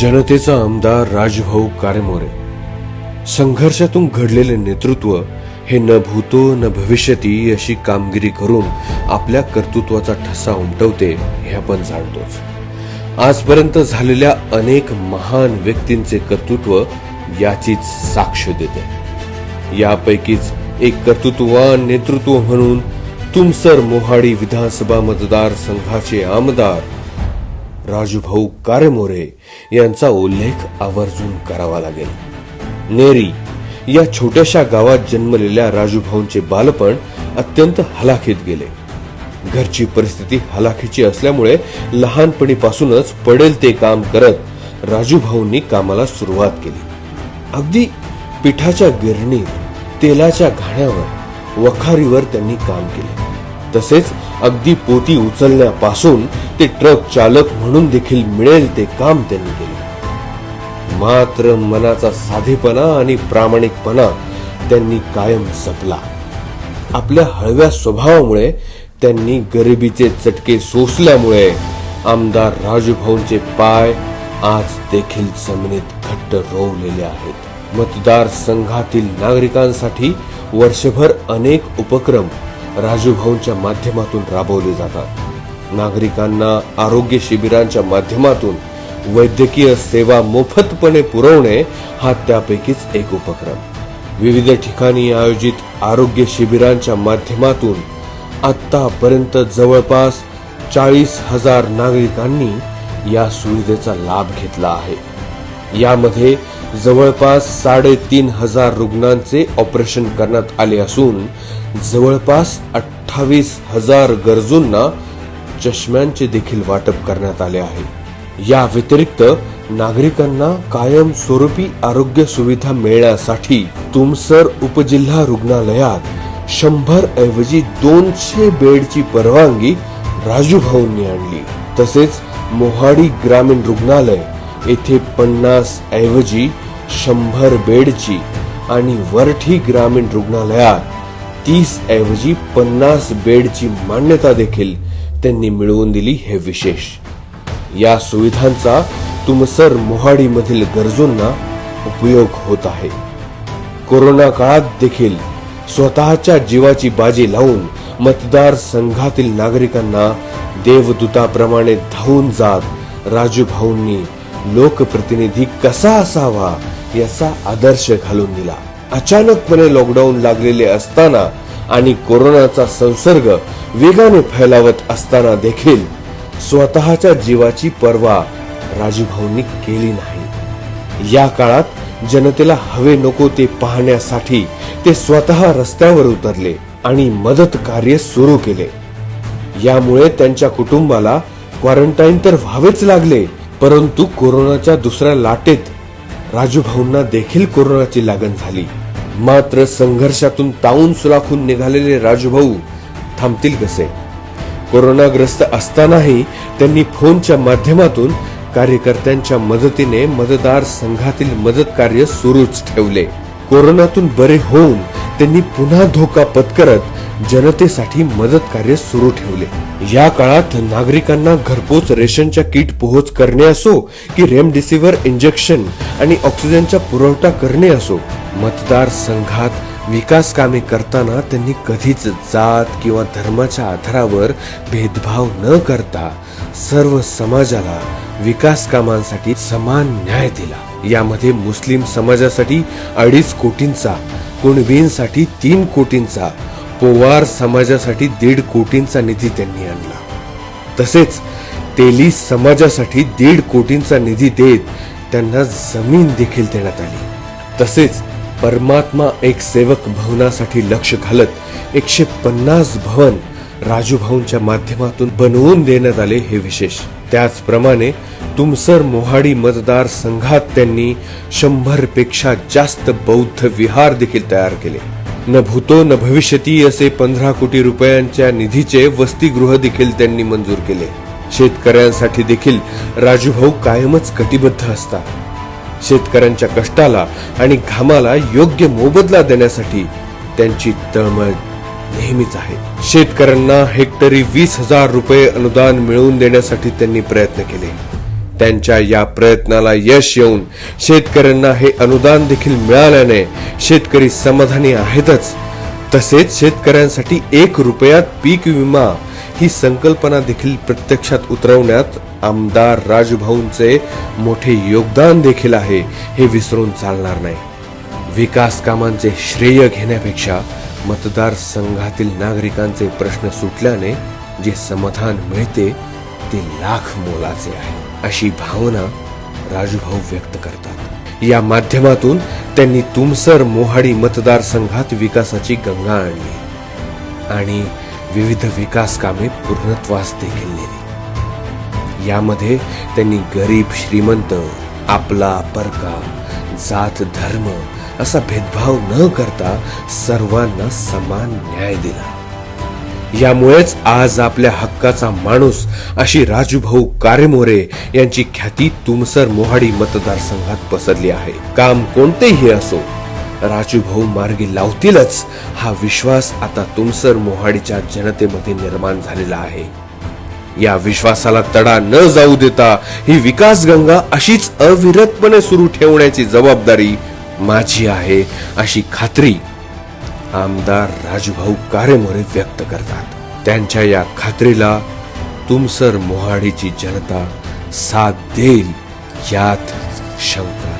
जनतेचा आमदार राजभाऊ कारेमोरे. संघर्षातून घडलेले नेतृत्व हे न भूतो न भविष्यती अशी कामगिरी करून आपल्या कर्तृत्वाचा ठसा उमटवते हे आपण जाणतोच. आजपर्यंत झालेल्या अनेक महान व्यक्तींचे कर्तृत्व याचीच साक्ष देते. यापैकीच एक कर्तृत्ववान नेतृत्व म्हणून तुमसर मोहाडी विधानसभा मतदार संघाचे आमदार राजूभाऊ कारेमोरे यांचा उल्लेख आवर्जून करावा लागेल. नेरी या छोट्याशा गावात जन्मलेल्या राजूभाऊंचे बालपण अत्यंत हलाखीत गेले. घरची परिस्थिती हलाखीची असल्यामुळे लहानपणीपासूनच पडेल ते काम करत राजूभाऊंनी कामाला सुरुवात केली. अगदी पिठाच्या गिरणीत तेलाच्या घाण्यावर वखारीवर त्यांनी काम केले. तसेच अगदी पोती उचलण्यापासून ते ट्रक चालक म्हणून देखील मिळेल ते काम त्यांनी केले. मात्र मनाचा साधेपणा आणि प्रामाणिकपणा त्यांनी कायम जपला. आपल्या हळव्या स्वभावामुळे त्यांनी गरिबीचे चटके सोसल्यामुळे आमदार राजूभाऊंचे पाय आज देखील जमिनीत घट्ट रोवलेले आहेत. मतदार संघातील नागरिकांसाठी वर्षभर अनेक उपक्रम राजूभाऊंच्या माध्यमातून राबवले जातात. नागरिकांना आरोग्य शिबिरांच्या माध्यमातून वैद्यकीय सेवा मोफतपणे पुरवणे हा त्यापैकीच एक उपक्रम. विविध ठिकाणी आयोजित आरोग्य शिबिरांच्या माध्यमातून आतापर्यंत जवळपास चाळीस हजार नागरिकांनी या सुविधेचा लाभ घेतला आहे. यामध्ये जवळपास साडेतीन हजार रुग्णांचे ऑपरेशन करण्यात आले असून जवळपास अठ्ठावीस हजार गरजूंना चष्म्यांचे देखील वाटप करण्यात आले आहे. या व्यतिरिक्त नागरिकांना कायम स्वरूपी आरोग्य सुविधा मिळण्यासाठी तुमसर उपजिल्हा रुग्णालयात शंभर ऐवजी दोनशे बेडची परवानगी राजू भाऊंनी आणली. तसेच मोहाडी ग्रामीण रुग्णालय येथे पन्नास ऐवजी शंभर बेडची आणि वरठी ग्रामीण रुग्णालयात तीस ऐवजी पन्नास बेडची मान्यता देखील त्यांनी मिळवून दिली हे विशेष. या सुविधांचा तुमसर मोहाडीमधील गरजूंना उपयोग होत आहे. कोरोना काळात देखील स्वतःच्या जीवाची बाजी लावून मतदार संघातील नागरिकांना देवदूताप्रमाणे धावून जात राजूभाऊंनी लोकप्रतिनिधी कसा असावा याचा आदर्श घालून दिला. अचानकपणे लॉकडाऊन लागलेले असताना आणि कोरोनाचा संसर्ग वेगाने फैलावत असताना देखील स्वतःच्या जीवाची पर्वा राजूभाऊंनी केली नाही. या काळात जनतेला हवे नको ते पाहण्यासाठी ते स्वतः रस्त्यावर उतरले आणि मदत कार्य सुरू केले. यामुळे त्यांच्या कुटुंबाला क्वारंटाईन तर व्हावेच लागले परंतु कोरोनाच्या दुसऱ्या लाटेत राजूभाऊंना देखील कोरोनाची लागण झाली. मात्र संघर्षातून ताऊन सुलाखून निघालेले राजूभाऊ थांबतील कसे? कोरोनाग्रस्त असतानाही त्यांनी फोनच्या माध्यमातून कार्यकर्त्यांच्या मदतीने मतदार संघातील मदत कार्य सुरूच ठेवले. कोरोनातून बरे होऊन त्यांनी पुन्हा धोका पत्करत जनतेसाठी मदत कार्य सुरू ठेवले. या काळात नागरिकांना घरपोच रेशनच्या किट पोहोच करणे असो की रेमडेसिव्हिर इंजेक्शन आणि ऑक्सिजनचा पुरवठा करणे असो मतदार संघात विकास कामे करताना त्यांनी कधीच जात किंवा धर्माच्या आधारावर भेदभाव न करता सर्व समाजाला विकास कामांसाठी समान न्याय दिला. यामध्ये मुस्लिम समाजासाठी अडीच कोटींचा कुणबींसाठी तीन कोटींचा पोवार समाजासाठी दीड कोटींचा निधी त्यांनी आणला. तसेच तेली समाजासाठी दीड कोटींचा निधी देत त्यांना जमीन देखील देण्यात आली. तसेच परमात्मा एक सेवक भवनासाठी लक्ष घालत एकशे पन्नास भवन राजूभाऊंच्या माध्यमातून बनवून देण्यात आले हे विशेष. त्याचप्रमाणे तुमसर मोहाडी मतदार संघात त्यांनी शंभरपेक्षा जास्त बौद्ध विहार देखील तयार केले. न भूतो न भविष्यती असे पंधरा कोटी रुपयांच्या निधीचे वसतिगृह देखील त्यांनी मंजूर केले. शेतकऱ्यांसाठी देखील राजूभाऊ कायमच कटिबद्ध असतात. शेतकऱ्यांच्या कष्टाला आणि घामाला योग्य मोबदला देण्यासाठी त्यांची तळमळ नेहमीच आहे. शेतकऱ्यांना हेक्टरी वीस हजार रुपये अनुदान मिळवून देण्यासाठी त्यांनी प्रयत्न केले. त्यांच्या या प्रयत्नाला यश येऊन शेतकऱ्यांना हे अनुदान देखील मिळाल्याने शेतकरी समाधानी आहेतच. तसेच शेतकऱ्यांसाठी एक रुपयात पीक विमा ही संकल्पना देखील प्रत्यक्षात उतरवण्यात आमदार राजभाऊंचे मोठे योगदान देखील आहे हे विसरून चालणार नाही. विकास कामांचे श्रेय घेण्यापेक्षा मतदारसंघातील नागरिकांचे प्रश्न सुटल्याने जे समाधान मिळते ते लाख मोलाचे आहे. अशी भावना राजूभाऊ व्यक्त करतात. या माध्यमातून त्यांनी तुमसर मोहाडी मतदारसंघात विकासाची गंगा आणली. आणि विविध विकास कामे पूर्णत्वास देखील नेली. यामध्ये त्यांनी गरीब श्रीमंत आपला परका जात धर्म असा भेदभाव न करता सर्वांना समान न्याय दिला. यामुळेच आज आपल्या हक्काचा माणूस अशी राजूभाऊ कारेमोरे यांची ख्याती तुमसर मोहाडी मतदारसंघात पसरली आहे. काम कोणतेही असो राजूभाऊ मार्गी लावतीलच हा विश्वास आता तुमसर मोहाडीच्या जनतेमध्ये निर्माण झालेला आहे. या विश्वासाला तडा न जाऊ देता ही विकास गंगा अशीच अविरतपणे सुरू ठेवण्याची जबाबदारी माझी आहे अशी खात्री आमदार राजभाऊ कारेमोरे व्यक्त करतात. त्यांच्या या खात्रीला तुमसर मोहाडीची जनता साथ देईल यात शंका.